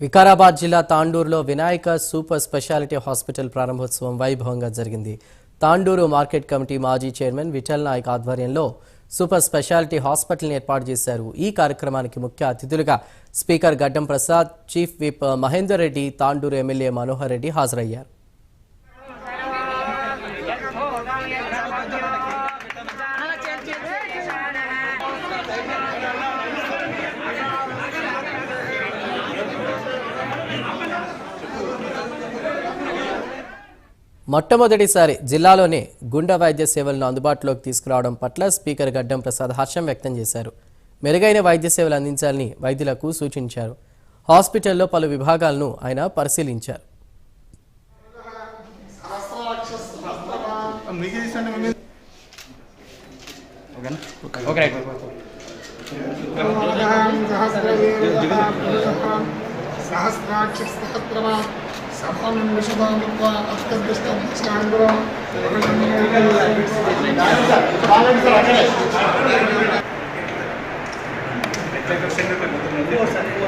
వికారాబాద్ జిల్లా తాండూరులో Vinayaka super speciality hospital ప్రారంభోత్సవం వైభవంగా జరిగింది. తాండూరు మార్కెట్ కమిటీ మాజీ చైర్మన్ విఠల్ నాయక్ ఆధ్వర్యంలో సూపర్ స్పెషాలిటీ హాస్పిటల్ని ఏర్పాటు చేశారు. ఈ కార్యక్రమానికి ముఖ్య అతిథులుగా speaker Gaddam Prasad chief whip Mahender Reddy Tandur MLA Manohar Reddy హాజరయ్యారు. మొట్టమొదటిసారి జిల్లాలోనే గుండె వైద్య సేవలను అందుబాటులోకి తీసుకురావడం పట్ల స్పీకర్ గడ్డం ప్రసాద్ హర్షం వ్యక్తం చేశారు. మెరుగైన వైద్య సేవలు అందించాలని వైద్యులకు సూచించారు. హాస్పిటల్లో పలు విభాగాలను ఆయన పరిశీలించారు. మీకు أقامن بشدان بقى أكثر بستان ستان برا أقامن بشدان بقى أكثر بستان ستان برا